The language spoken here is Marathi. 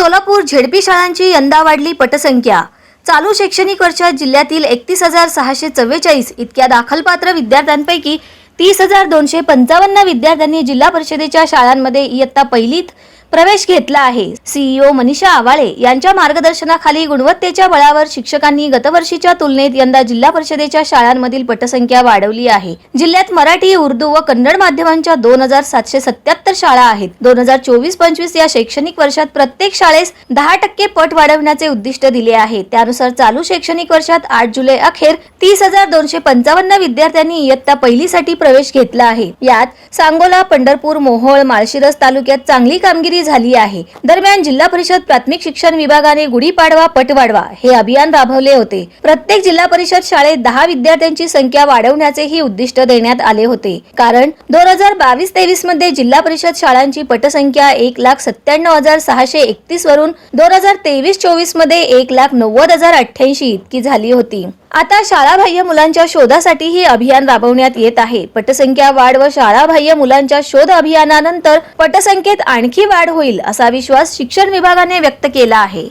सोलापूर झेडपी शाळांची यंदा वाढली पटसंख्या. चालू शैक्षणिक वर्षात जिल्ह्यातील एकतीस हजार सहाशे चव्वेचाळीस इतक्या दाखलपात्र विद्यार्थ्यांपैकी तीस हजार दोनशे पंचावन्न विद्यार्थ्यांनी जिल्हा परिषदेच्या शाळांमध्ये इयत्ता पहिलीत प्रवेश घेतला आहे. सीईओ मनीषा आवाळे यांच्या मार्गदर्शनाखाली गुणवत्तेच्या बळावर शिक्षकांनी गतवर्षीच्या तुलनेत यंदा जिल्हा परिषदेच्या शाळांमधील पटसंख्या वाढवली आहे. जिल्ह्यात मराठी उर्दू व कन्नड माध्यमांच्या दोन हजार सातशे सत्याहत्तर शाळा आहेत. दोन हजार चोवीस पंचवीस या शैक्षणिक वर्षात प्रत्येक शाळेस दहा टक्के पट वाढवण्याचे उद्दिष्ट दिले आहे त्यानुसार चालू शैक्षणिक वर्षात आठ जुलै अखेर तीस हजार दोनशे पंचावन्न विद्यार्थ्यांनी इयत्ता पहिलीसाठी प्रवेश घेतला आहे. यात सांगोला पंढरपूर मोहोळ माळशिरस तालुक्यात चांगली कामगिरी झाली आहे. दरम्यान जिल्हा परिषद प्राथमिक शिक्षण विभागाने गुढीपाडवा पट वाढवा हे अभियान राबवले होते. प्रत्येक जिल्हा परिषद शाळेत दहा विद्यार्थ्यांची संख्या वाढवण्याचेही उद्दिष्ट देण्यात आले होते. कारण दोन हजार बावीस तेवीसमध्ये जिल्हा परिषद शाळांची पटसंख्या एक लाख सत्त्याण्णव हजार सहाशे एकतीस वरून दोन हजार तेवीस चोवीसमध्ये एक लाख नव्वद हजार अठ्ठ्याऐंशी इतकी झाली होती. आता शाळाबाह्य मुलांच्या शोधासाठी ही अभियान राबवण्यात येत आहे. पटसंख्या वाढ व शाळाबाह्य मुलांच्या शोध अभियानानंतर पटसंख्येत आणखी वाढ होईल असा विश्वास शिक्षण विभागाने व्यक्त केला आहे.